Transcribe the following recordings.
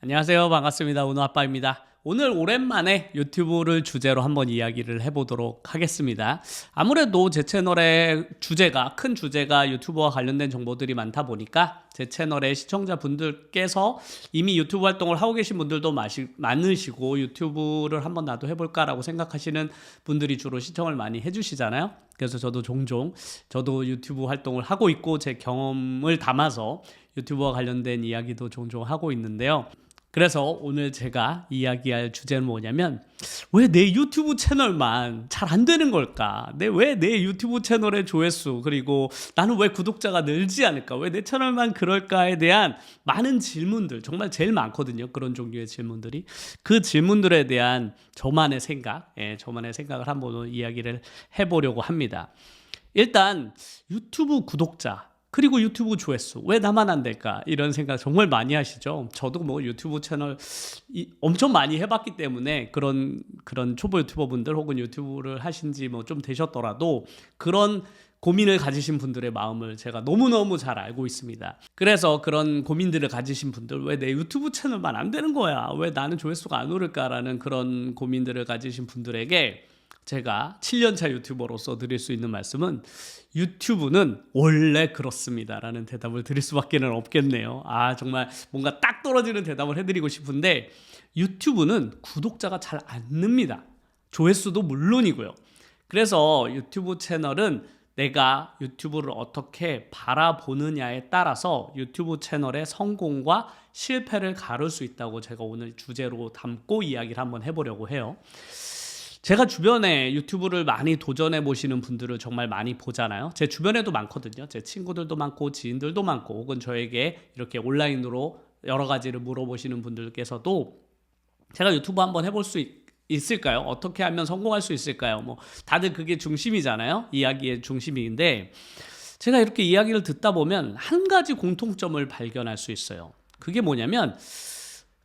안녕하세요. 반갑습니다. 은호 아빠입니다. 오늘 오랜만에 유튜브를 주제로 한번 이야기를 해보도록 하겠습니다. 아무래도 제 채널의 주제가, 큰 주제가 유튜브와 관련된 정보들이 많다 보니까 제 채널의 시청자분들께서 이미 유튜브 활동을 하고 계신 분들도 마시, 많으시고 유튜브를 한번 나도 해볼까라고 생각하시는 분들이 주로 시청을 많이 해주시잖아요. 그래서 저도 종종 저도 유튜브 활동을 하고 있고 제 경험을 담아서 유튜브와 관련된 이야기도 종종 하고 있는데요. 그래서 오늘 제가 이야기할 주제는 뭐냐면 왜 내 유튜브 채널만 잘 안 되는 걸까? 내왜내 유튜브 채널의 조회수 그리고 나는 왜 구독자가 늘지 않을까? 왜 내 채널만 그럴까에 대한 많은 질문들 정말 제일 많거든요. 그런 종류의 질문들이 그 질문들에 대한 저만의 생각, 예, 저만의 생각을 한번 이야기를 해보려고 합니다. 일단 유튜브 구독자 그리고 유튜브 조회수 왜 나만 안 될까 이런 생각 정말 많이 하시죠. 저도 뭐 유튜브 채널 이, 엄청 많이 해봤기 때문에 그런 그런 초보 유튜버 분들 혹은 유튜브를 하신지 뭐 좀 되셨더라도 그런 고민을 가지신 분들의 마음을 제가 너무너무 잘 알고 있습니다. 그래서 그런 고민들을 가지신 분들 왜 내 유튜브 채널만 안 되는 거야? 왜 나는 조회수가 안 오를까라는 그런 고민들을 가지신 분들에게 제가 7년차 유튜버로서 드릴 수 있는 말씀은 유튜브는 원래 그렇습니다라는 대답을 드릴 수밖에 는 없겠네요. 아 정말 뭔가 딱 떨어지는 대답을 해드리고 싶은데 유튜브는 구독자가 잘 안 늡니다. 조회수도 물론이고요. 그래서 유튜브 채널은 내가 유튜브를 어떻게 바라보느냐에 따라서 유튜브 채널의 성공과 실패를 가를 수 있다고 제가 오늘 주제로 담고 이야기를 한번 해보려고 해요. 제가 주변에 유튜브를 많이 도전해 보시는 분들을 정말 많이 보잖아요. 제 주변에도 많거든요. 제 친구들도 많고 지인들도 많고 혹은 저에게 이렇게 온라인으로 여러 가지를 물어보시는 분들께서도 제가 유튜브 한번 해볼 수 있, 있을까요? 어떻게 하면 성공할 수 있을까요? 뭐 다들 그게 중심이잖아요. 이야기의 중심인데 제가 이렇게 이야기를 듣다 보면 한 가지 공통점을 발견할 수 있어요. 그게 뭐냐면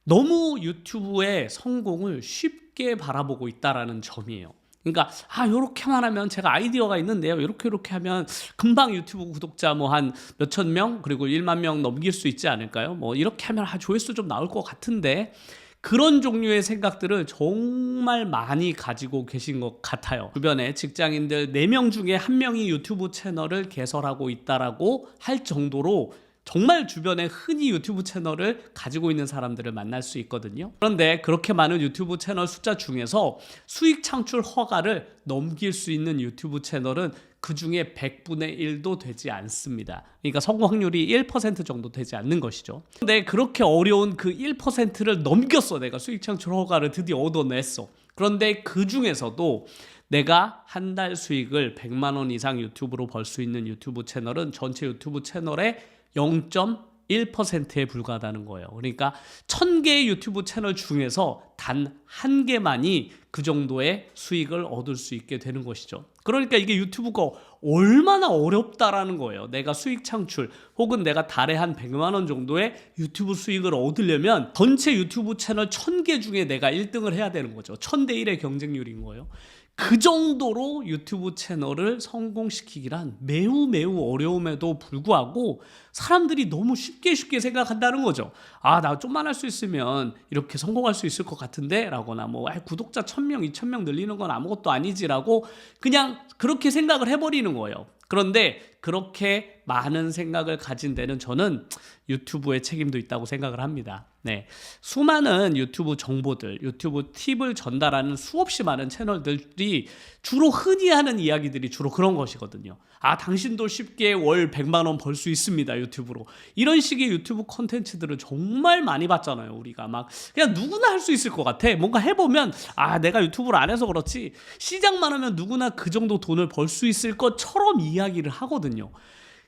너무 유튜브의 성공을 쉽게 바라보고 있다라는 점이에요. 그러니까 아 요렇게만 하면 제가 아이디어가 있는데요. 요렇게 요렇게 하면 금방 유튜브 구독자 뭐 한 몇천 명 그리고 1만 명 넘길 수 있지 않을까요? 뭐 이렇게 하면 아 조회수 좀 나올 것 같은데 그런 종류의 생각들을 정말 많이 가지고 계신 것 같아요. 주변에 직장인들 4명 중에 1명이 유튜브 채널을 개설하고 있다라고 할 정도로 정말 주변에 흔히 유튜브 채널을 가지고 있는 사람들을 만날 수 있거든요. 그런데 그렇게 많은 유튜브 채널 숫자 중에서 수익 창출 허가를 넘길 수 있는 유튜브 채널은 그 중에 100분의 1도 되지 않습니다. 그러니까 성공 확률이 1% 정도 되지 않는 것이죠. 근데 그렇게 어려운 그 1%를 넘겼어. 내가 수익 창출 허가를 드디어 얻어냈어. 그런데 그 중에서도 내가 한 달 수익을 100만 원 이상 유튜브로 벌 수 있는 유튜브 채널은 전체 유튜브 채널의 0.1%에 불과하다는 거예요. 그러니까 1000개의 유튜브 채널 중에서 단 한 개만이 그 정도의 수익을 얻을 수 있게 되는 것이죠. 그러니까 이게 유튜브가 얼마나 어렵다라는 거예요. 내가 수익 창출 혹은 내가 달에 한 100만 원 정도의 유튜브 수익을 얻으려면 전체 유튜브 채널 1000개 중에 내가 1등을 해야 되는 거죠. 1000대 1의 경쟁률인 거예요. 그 정도로 유튜브 채널을 성공시키기란 매우 매우 어려움에도 불구하고 사람들이 너무 쉽게 쉽게 생각한다는 거죠. 아, 나 좀만 할 수 있으면 이렇게 성공할 수 있을 것 같은데? 라거나 뭐, 아, 구독자 1000명, 2000명 늘리는 건 아무것도 아니지라고 그냥 그렇게 생각을 해버리는 거예요. 그런데 그렇게 많은 생각을 가진 데는 저는 유튜브의 책임도 있다고 생각을 합니다. 네. 수많은 유튜브 정보들, 유튜브 팁을 전달하는 수없이 많은 채널들이 주로 흔히 하는 이야기들이 주로 그런 것이거든요. 아, 당신도 쉽게 월 100만 원 벌 수 있습니다. 유튜브로. 이런 식의 유튜브 콘텐츠들을 정말 많이 봤잖아요. 우리가 막 그냥 누구나 할 수 있을 것 같아. 뭔가 해보면 아, 내가 유튜브를 안 해서 그렇지. 시작만 하면 누구나 그 정도 돈을 벌 수 있을 것처럼 이야기를 하거든요.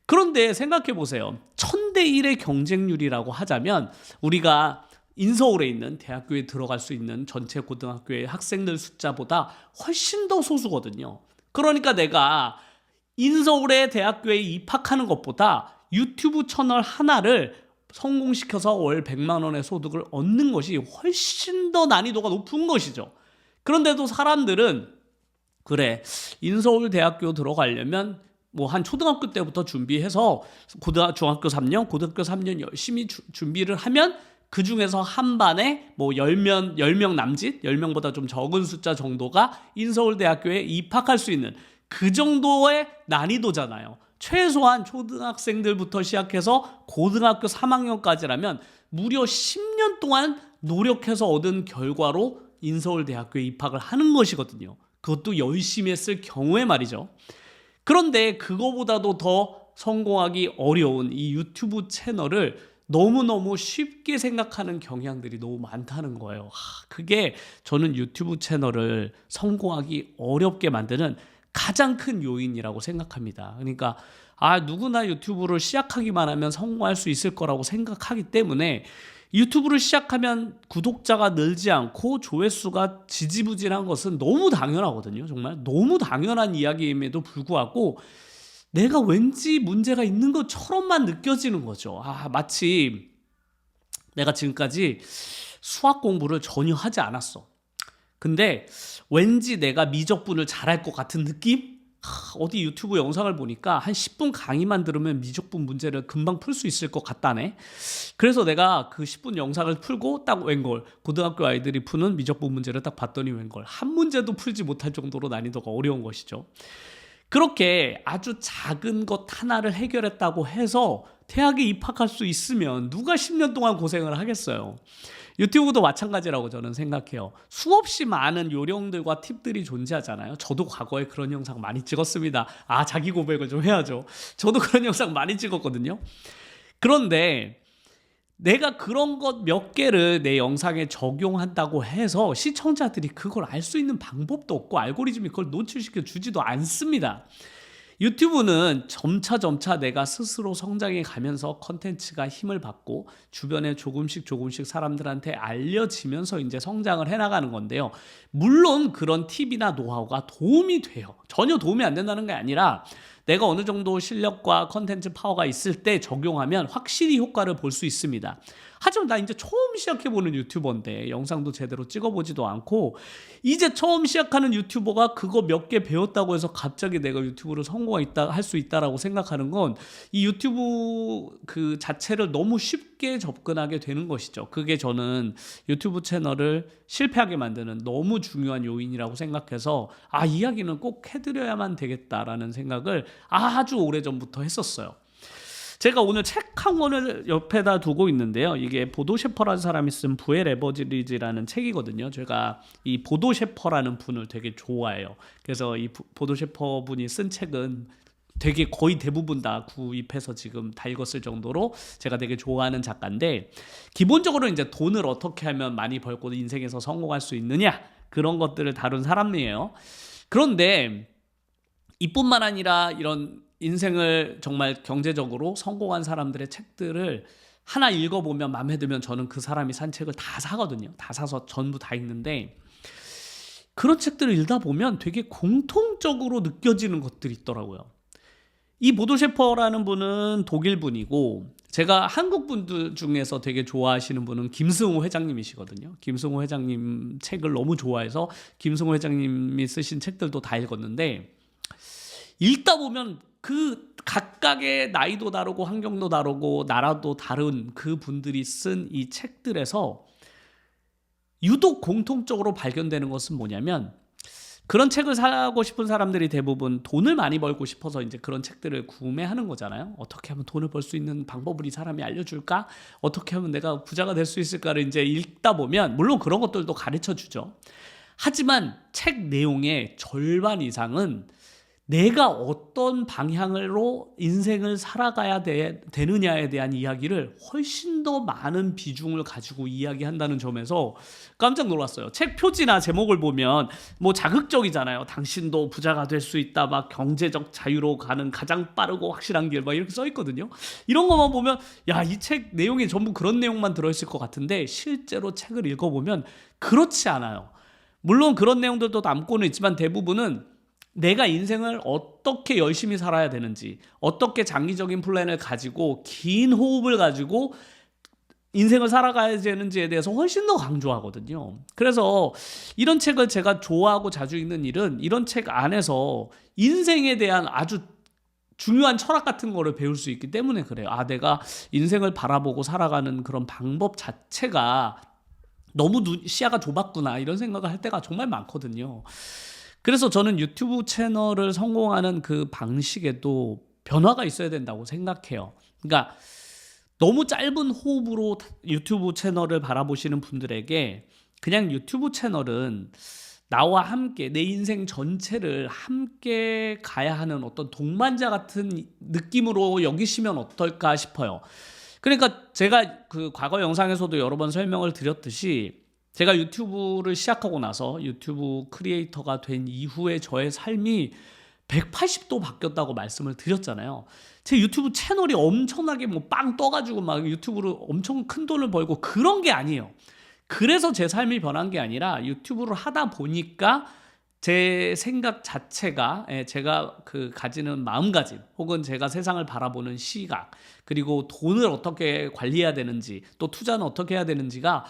그런데 생각해 보세요. 천대 1의 경쟁률이라고 하자면 우리가 인서울에 있는 대학교에 들어갈 수 있는 전체 고등학교의 학생들 숫자보다 훨씬 더 소수거든요. 그러니까 내가 인서울의 대학교에 입학하는 것보다 유튜브 채널 하나를 성공시켜서 월 100만 원의 소득을 얻는 것이 훨씬 더 난이도가 높은 것이죠. 그런데도 사람들은 그래 인서울 대학교 들어가려면 뭐 한 초등학교 때부터 준비해서 고등 중학교 3년, 고등학교 3년 열심히 주, 준비를 하면 그 중에서 한 반에 뭐 10명, 10명 남짓, 10명보다 좀 적은 숫자 정도가 인서울대학교에 입학할 수 있는 그 정도의 난이도잖아요. 최소한 초등학생들부터 시작해서 고등학교 3학년까지라면 무려 10년 동안 노력해서 얻은 결과로 인서울대학교에 입학을 하는 것이거든요. 그것도 열심히 했을 경우에 말이죠. 그런데 그거보다도 더 성공하기 어려운 이 유튜브 채널을 너무너무 쉽게 생각하는 경향들이 너무 많다는 거예요. 하, 그게 저는 유튜브 채널을 성공하기 어렵게 만드는 가장 큰 요인이라고 생각합니다. 그러니까 아 누구나 유튜브를 시작하기만 하면 성공할 수 있을 거라고 생각하기 때문에 유튜브를 시작하면 구독자가 늘지 않고 조회수가 지지부진한 것은 너무 당연하거든요. 정말 너무 당연한 이야기임에도 불구하고 내가 왠지 문제가 있는 것처럼만 느껴지는 거죠. 아, 마치 내가 지금까지 수학 공부를 전혀 하지 않았어. 근데 왠지 내가 미적분을 잘할 것 같은 느낌? 하, 어디 유튜브 영상을 보니까 한 10분 강의만 들으면 미적분 문제를 금방 풀 수 있을 것 같다네. 그래서 내가 그 10분 영상을 풀고 딱 웬걸 고등학교 아이들이 푸는 미적분 문제를 딱 봤더니 웬걸 한 문제도 풀지 못할 정도로 난이도가 어려운 것이죠. 그렇게 아주 작은 것 하나를 해결했다고 해서 대학에 입학할 수 있으면 누가 10년 동안 고생을 하겠어요. 유튜브도 마찬가지라고 저는 생각해요. 수없이 많은 요령들과 팁들이 존재하잖아요. 저도 과거에 그런 영상 많이 찍었습니다. 아, 자기 고백을 좀 해야죠. 저도 그런 영상 많이 찍었거든요. 그런데 내가 그런 것 몇 개를 내 영상에 적용한다고 해서 시청자들이 그걸 알 수 있는 방법도 없고 알고리즘이 그걸 노출시켜 주지도 않습니다. 유튜브는 점차 점차 내가 스스로 성장해 가면서 컨텐츠가 힘을 받고 주변에 조금씩 조금씩 사람들한테 알려지면서 이제 성장을 해 나가는 건데요. 물론 그런 팁이나 노하우가 도움이 돼요. 전혀 도움이 안 된다는 게 아니라 내가 어느 정도 실력과 컨텐츠 파워가 있을 때 적용하면 확실히 효과를 볼 수 있습니다. 하지만 나 이제 처음 시작해보는 유튜버인데 영상도 제대로 찍어보지도 않고 이제 처음 시작하는 유튜버가 그거 몇 개 배웠다고 해서 갑자기 내가 유튜브를 성공했다 할 수 있다라고 생각하는 건 이 유튜브 그 자체를 너무 쉽게 접근하게 되는 것이죠. 그게 저는 유튜브 채널을 실패하게 만드는 너무 중요한 요인이라고 생각해서 아 이야기는 꼭 해드려야만 되겠다라는 생각을 아주 오래 전부터 했었어요. 제가 오늘 책 한 권을 옆에다 두고 있는데요. 이게 보도 셰퍼라는 사람이 쓴 부엘 에버리지라는 책이거든요. 제가 이 보도 셰퍼라는 분을 되게 좋아해요. 그래서 이 보도 셰퍼 분이 쓴 책은 되게 거의 대부분 다 구입해서 지금 다 읽었을 정도로 제가 되게 좋아하는 작가인데 기본적으로 이제 돈을 어떻게 하면 많이 벌고 인생에서 성공할 수 있느냐 그런 것들을 다룬 사람이에요. 그런데 이뿐만 아니라 이런 인생을 정말 경제적으로 성공한 사람들의 책들을 하나 읽어보면 마음에 들면 저는 그 사람이 산 책을 다 사거든요. 다 사서 전부 다 읽는데 그런 책들을 읽다 보면 되게 공통적으로 느껴지는 것들이 있더라고요. 이 보도 셰퍼라는 분은 독일 분이고 제가 한국 분들 중에서 되게 좋아하시는 분은 김승호 회장님이시거든요. 김승호 회장님 책을 너무 좋아해서 김승호 회장님이 쓰신 책들도 다 읽었는데 읽다 보면 그 각각의 나이도 다르고 환경도 다르고 나라도 다른 그 분들이 쓴 이 책들에서 유독 공통적으로 발견되는 것은 뭐냐면 그런 책을 사고 싶은 사람들이 대부분 돈을 많이 벌고 싶어서 이제 그런 책들을 구매하는 거잖아요. 어떻게 하면 돈을 벌 수 있는 방법을 이 사람이 알려줄까? 어떻게 하면 내가 부자가 될 수 있을까를 이제 읽다 보면 물론 그런 것들도 가르쳐 주죠. 하지만 책 내용의 절반 이상은 내가 어떤 방향으로 인생을 살아가야 되, 느냐에 대한 이야기를 훨씬 더 많은 비중을 가지고 이야기한다는 점에서 깜짝 놀랐어요. 책 표지나 제목을 보면 뭐 자극적이잖아요. 당신도 부자가 될 수 있다. 막 경제적 자유로 가는 가장 빠르고 확실한 길 막 이렇게 써 있거든요. 이런 것만 보면 야, 이 책 내용이 전부 그런 내용만 들어 있을 것 같은데 실제로 책을 읽어 보면 그렇지 않아요. 물론 그런 내용들도 담고는 있지만 대부분은 내가 인생을 어떻게 열심히 살아야 되는지, 어떻게 장기적인 플랜을 가지고 긴 호흡을 가지고 인생을 살아가야 되는지에 대해서 훨씬 더 강조하거든요. 그래서 이런 책을 제가 좋아하고 자주 읽는 일은 이런 책 안에서 인생에 대한 아주 중요한 철학 같은 거를 배울 수 있기 때문에 그래요. 아, 내가 인생을 바라보고 살아가는 그런 방법 자체가 너무 눈, 시야가 좁았구나 이런 생각을 할 때가 정말 많거든요. 그래서 저는 유튜브 채널을 성공하는 그 방식에도 변화가 있어야 된다고 생각해요. 그러니까 너무 짧은 호흡으로 유튜브 채널을 바라보시는 분들에게 그냥 유튜브 채널은 나와 함께 내 인생 전체를 함께 가야 하는 어떤 동반자 같은 느낌으로 여기시면 어떨까 싶어요. 그러니까 제가 그 과거 영상에서도 여러 번 설명을 드렸듯이 제가 유튜브를 시작하고 나서 유튜브 크리에이터가 된 이후에 저의 삶이 180도 바뀌었다고 말씀을 드렸잖아요. 제 유튜브 채널이 엄청나게 뭐 빵 떠가지고 막 유튜브로 엄청 큰 돈을 벌고 그런 게 아니에요. 그래서 제 삶이 변한 게 아니라 유튜브를 하다 보니까 제 생각 자체가 예, 제가 그 가지는 마음가짐 혹은 제가 세상을 바라보는 시각 그리고 돈을 어떻게 관리해야 되는지 또 투자는 어떻게 해야 되는지가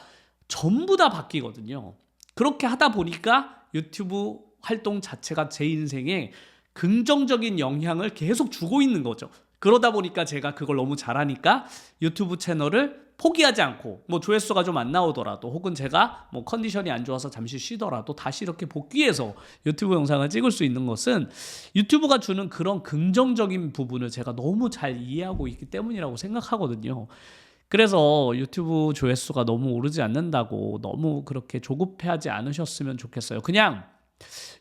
전부 다 바뀌거든요. 그렇게 하다 보니까 유튜브 활동 자체가 제 인생에 긍정적인 영향을 계속 주고 있는 거죠. 그러다 보니까 제가 그걸 너무 잘하니까 유튜브 채널을 포기하지 않고 뭐 조회수가 좀 안 나오더라도 혹은 제가 뭐 컨디션이 안 좋아서 잠시 쉬더라도 다시 이렇게 복귀해서 유튜브 영상을 찍을 수 있는 것은 유튜브가 주는 그런 긍정적인 부분을 제가 너무 잘 이해하고 있기 때문이라고 생각하거든요. 그래서 유튜브 조회수가 너무 오르지 않는다고 너무 그렇게 조급해하지 않으셨으면 좋겠어요. 그냥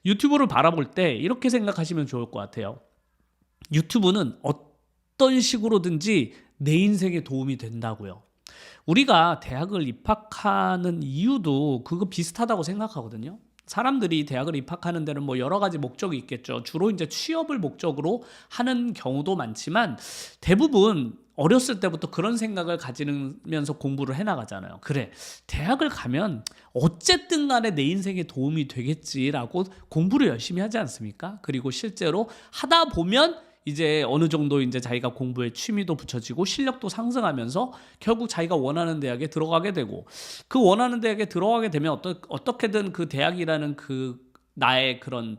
유튜브를 바라볼 때 이렇게 생각하시면 좋을 것 같아요. 유튜브는 어떤 식으로든지 내 인생에 도움이 된다고요. 우리가 대학을 입학하는 이유도 그거 비슷하다고 생각하거든요. 사람들이 대학을 입학하는 데는 뭐 여러 가지 목적이 있겠죠. 주로 이제 취업을 목적으로 하는 경우도 많지만 대부분 어렸을 때부터 그런 생각을 가지면서 공부를 해나가잖아요. 그래, 대학을 가면 어쨌든 간에 내 인생에 도움이 되겠지라고 공부를 열심히 하지 않습니까? 그리고 실제로 하다 보면 이제 어느 정도 이제 자기가 공부에 취미도 붙여지고 실력도 상승하면서 결국 자기가 원하는 대학에 들어가게 되고 그 원하는 대학에 들어가게 되면 어떻게든 그 대학이라는 그 나의 그런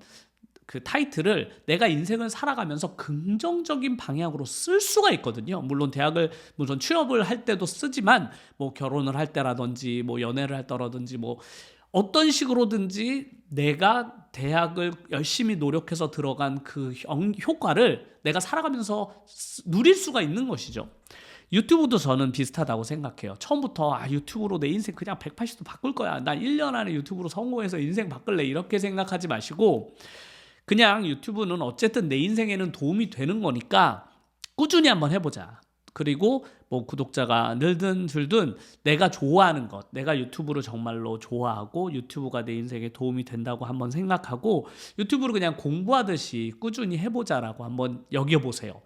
그 타이틀을 내가 인생을 살아가면서 긍정적인 방향으로 쓸 수가 있거든요. 물론 대학을 물론 취업을 할 때도 쓰지만 뭐 결혼을 할 때라든지 뭐 연애를 할 때라든지 뭐 어떤 식으로든지 내가 대학을 열심히 노력해서 들어간 그 효과를 내가 살아가면서 누릴 수가 있는 것이죠. 유튜브도 저는 비슷하다고 생각해요. 처음부터 아 유튜브로 내 인생 그냥 180도 바꿀 거야. 나 1년 안에 유튜브로 성공해서 인생 바꿀래 이렇게 생각하지 마시고 그냥 유튜브는 어쨌든 내 인생에는 도움이 되는 거니까 꾸준히 한번 해보자. 그리고 뭐 구독자가 늘든 줄든 내가 좋아하는 것, 내가 유튜브를 정말로 좋아하고 유튜브가 내 인생에 도움이 된다고 한번 생각하고 유튜브를 그냥 공부하듯이 꾸준히 해보자라고 한번 여겨보세요.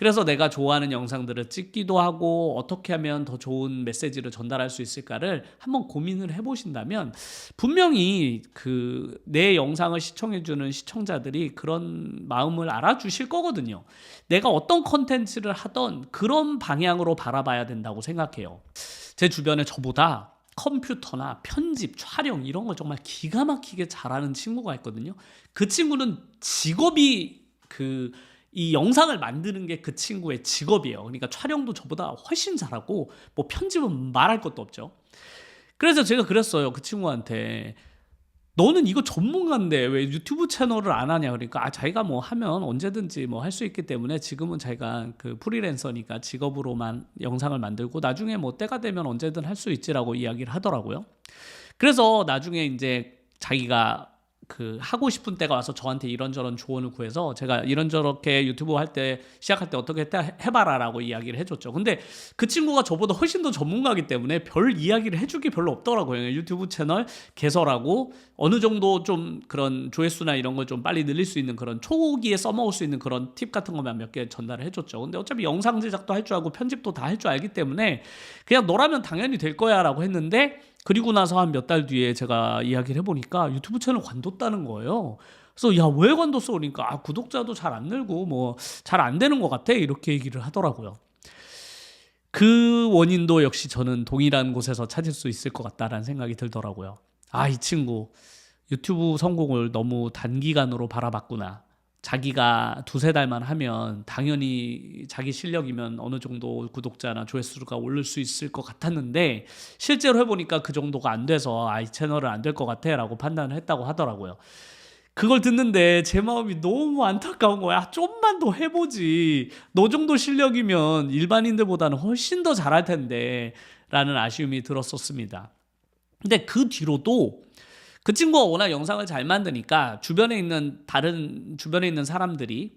그래서 내가 좋아하는 영상들을 찍기도 하고 어떻게 하면 더 좋은 메시지를 전달할 수 있을까를 한번 고민을 해보신다면 분명히 그 내 영상을 시청해주는 시청자들이 그런 마음을 알아주실 거거든요. 내가 어떤 컨텐츠를 하던 그런 방향으로 바라봐야 된다고 생각해요. 제 주변에 저보다 컴퓨터나 편집, 촬영 이런 걸 정말 기가 막히게 잘하는 친구가 있거든요. 그 친구는 직업이 그 이 영상을 만드는 게 그 친구의 직업이에요. 그러니까 촬영도 저보다 훨씬 잘하고 뭐 편집은 말할 것도 없죠. 그래서 제가 그랬어요. 그 친구한테 너는 이거 전문가인데 왜 유튜브 채널을 안 하냐 그러니까 아 자기가 뭐 하면 언제든지 뭐 할 수 있기 때문에 지금은 자기가 그 프리랜서니까 직업으로만 영상을 만들고 나중에 뭐 때가 되면 언제든 할 수 있지라고 이야기를 하더라고요. 그래서 나중에 이제 자기가 그 하고 싶은 때가 와서 저한테 이런저런 조언을 구해서 제가 이런저렇게 유튜브 할 때 시작할 때 어떻게 해봐라라고 이야기를 해줬죠. 근데 그 친구가 저보다 훨씬 더 전문가이기 때문에 별 이야기를 해줄 게 별로 없더라고요. 유튜브 채널 개설하고 어느 정도 좀 그런 조회수나 이런 걸 좀 빨리 늘릴 수 있는 그런 초기에 써먹을 수 있는 그런 팁 같은 것만 몇 개 전달을 해줬죠. 근데 어차피 영상 제작도 할 줄 알고 편집도 다 할 줄 알기 때문에 그냥 너라면 당연히 될 거야라고 했는데 그리고 나서 한 몇 달 뒤에 제가 이야기를 해보니까 유튜브 채널 관뒀다는 거예요. 그래서 야 왜 관뒀어 그러니까 아, 구독자도 잘 안 늘고 뭐 잘 안 되는 것 같아 이렇게 얘기를 하더라고요. 그 원인도 역시 저는 동일한 곳에서 찾을 수 있을 것 같다라는 생각이 들더라고요. 아 이 친구 유튜브 성공을 너무 단기간으로 바라봤구나. 자기가 두세 달만 하면 당연히 자기 실력이면 어느 정도 구독자나 조회수가 오를 수 있을 것 같았는데 실제로 해보니까 그 정도가 안 돼서 아, 이 채널은 안 될 것 같아 라고 판단을 했다고 하더라고요. 그걸 듣는데 제 마음이 너무 안타까운 거야. 좀만 더 해보지. 너 정도 실력이면 일반인들보다는 훨씬 더 잘할 텐데. 라는 아쉬움이 들었었습니다. 근데 그 뒤로도 그 친구가 워낙 영상을 잘 만드니까 주변에 있는 다른 주변에 있는 사람들이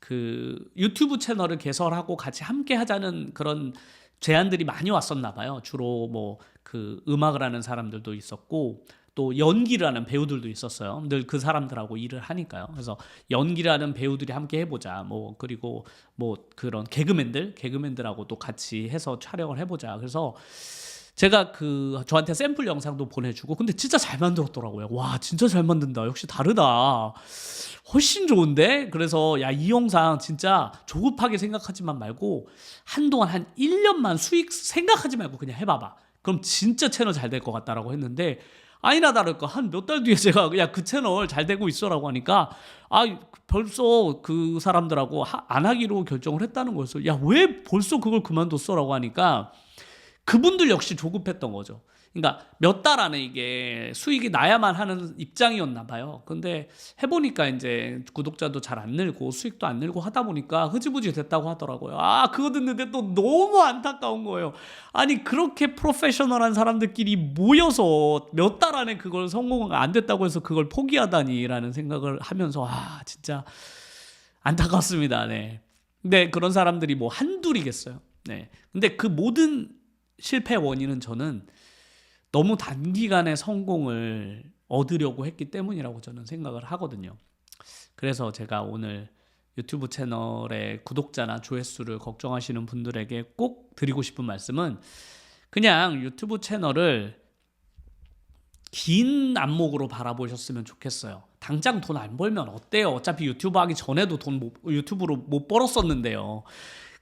그 유튜브 채널을 개설하고 같이 함께 하자는 그런 제안들이 많이 왔었나 봐요. 주로 뭐 그 음악을 하는 사람들도 있었고 또 연기를 하는 배우들도 있었어요. 늘 그 사람들하고 일을 하니까요. 그래서 연기를 하는 배우들이 함께 해보자. 뭐 그리고 뭐 그런 개그맨들, 개그맨들하고 또 같이 해서 촬영을 해보자. 그래서 제가 그 저한테 샘플 영상도 보내주고 근데 진짜 잘 만들었더라고요. 와 진짜 잘 만든다. 역시 다르다. 훨씬 좋은데 그래서 야 이 영상 진짜 조급하게 생각하지만 말고 한동안 한 1년만 수익 생각하지 말고 그냥 해봐봐. 그럼 진짜 채널 잘 될 것 같다라고 했는데 아니나 다를까 한 몇 달 뒤에 제가 그냥 그 채널 잘 되고 있어라고 하니까 아 벌써 그 사람들하고 하, 안 하기로 결정을 했다는 거였어요. 야 왜 벌써 그걸 그만뒀어라고 하니까 그분들 역시 조급했던 거죠. 그러니까 몇 달 안에 이게 수익이 나야만 하는 입장이었나 봐요. 근데 해보니까 이제 구독자도 잘 안 늘고 수익도 안 늘고 하다 보니까 흐지부지 됐다고 하더라고요. 아, 그거 듣는데 또 너무 안타까운 거예요. 아니, 그렇게 프로페셔널한 사람들끼리 모여서 몇 달 안에 그걸 성공 안 됐다고 해서 그걸 포기하다니라는 생각을 하면서 아, 진짜 안타깝습니다. 네. 근데 그런 사람들이 뭐 한둘이겠어요. 네. 근데 그 모든 실패 원인은 저는 너무 단기간에 성공을 얻으려고 했기 때문이라고 저는 생각을 하거든요. 그래서 제가 오늘 유튜브 채널의 구독자나 조회수를 걱정하시는 분들에게 꼭 드리고 싶은 말씀은 그냥 유튜브 채널을 긴 안목으로 바라보셨으면 좋겠어요. 당장 돈 안 벌면 어때요? 어차피 유튜브 하기 전에도 돈 못, 유튜브로 못 벌었었는데요.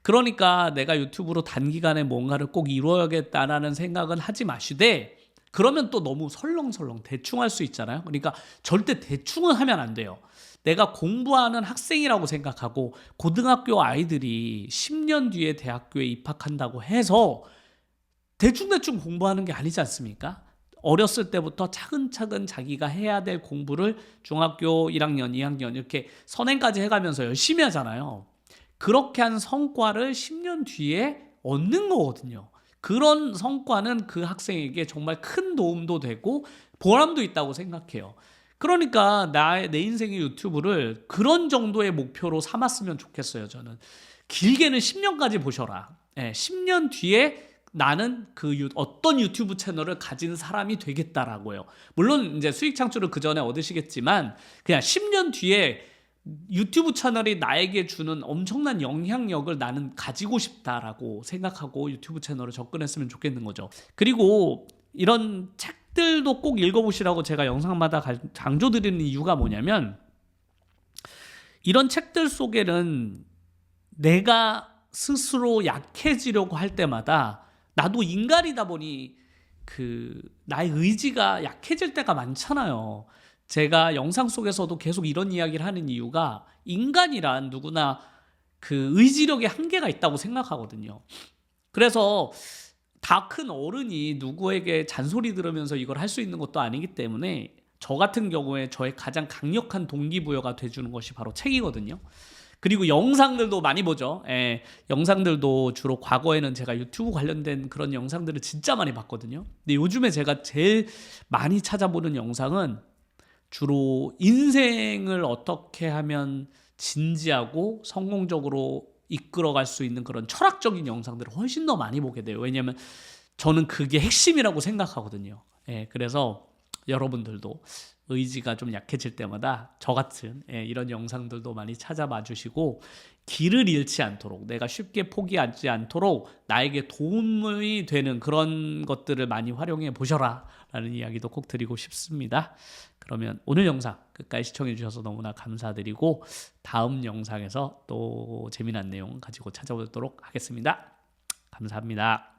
그러니까 내가 유튜브로 단기간에 뭔가를 꼭 이루어야겠다라는 생각은 하지 마시되 그러면 또 너무 설렁설렁 대충 할 수 있잖아요. 그러니까 절대 대충은 하면 안 돼요. 내가 공부하는 학생이라고 생각하고 고등학교 아이들이 10년 뒤에 대학교에 입학한다고 해서 대충대충 공부하는 게 아니지 않습니까? 어렸을 때부터 차근차근 자기가 해야 될 공부를 중학교 1학년, 2학년 이렇게 선행까지 해가면서 열심히 하잖아요. 그렇게 한 성과를 10년 뒤에 얻는 거거든요. 그런 성과는 그 학생에게 정말 큰 도움도 되고 보람도 있다고 생각해요. 그러니까 나의 내 인생의 유튜브를 그런 정도의 목표로 삼았으면 좋겠어요. 저는 길게는 10년까지 보셔라. 예, 10년 뒤에 나는 그 유, 어떤 유튜브 채널을 가진 사람이 되겠다라고요. 물론 이제 수익 창출을 그 전에 얻으시겠지만 그냥 10년 뒤에 유튜브 채널이 나에게 주는 엄청난 영향력을 나는 가지고 싶다라고 생각하고 유튜브 채널을 접근했으면 좋겠는 거죠. 그리고 이런 책들도 꼭 읽어보시라고 제가 영상마다 강조드리는 이유가 뭐냐면 이런 책들 속에는 내가 스스로 약해지려고 할 때마다 나도 인간이다 보니 그 나의 의지가 약해질 때가 많잖아요. 제가 영상 속에서도 계속 이런 이야기를 하는 이유가 인간이란 누구나 그 의지력에 한계가 있다고 생각하거든요. 그래서 다 큰 어른이 누구에게 잔소리 들으면서 이걸 할 수 있는 것도 아니기 때문에 저 같은 경우에 저의 가장 강력한 동기부여가 돼주는 것이 바로 책이거든요. 그리고 영상들도 많이 보죠. 예, 영상들도 주로 과거에는 제가 유튜브 관련된 그런 영상들을 진짜 많이 봤거든요. 근데 요즘에 제가 제일 많이 찾아보는 영상은 주로 인생을 어떻게 하면 진지하고 성공적으로 이끌어갈 수 있는 그런 철학적인 영상들을 훨씬 더 많이 보게 돼요. 왜냐하면 저는 그게 핵심이라고 생각하거든요. 예, 그래서 여러분들도 의지가 좀 약해질 때마다 저 같은 예, 이런 영상들도 많이 찾아봐 주시고 길을 잃지 않도록 내가 쉽게 포기하지 않도록 나에게 도움이 되는 그런 것들을 많이 활용해 보셔라 라는 이야기도 꼭 드리고 싶습니다. 그러면 오늘 영상 끝까지 시청해 주셔서 너무나 감사드리고 다음 영상에서 또 재미난 내용 가지고 찾아오도록 하겠습니다. 감사합니다.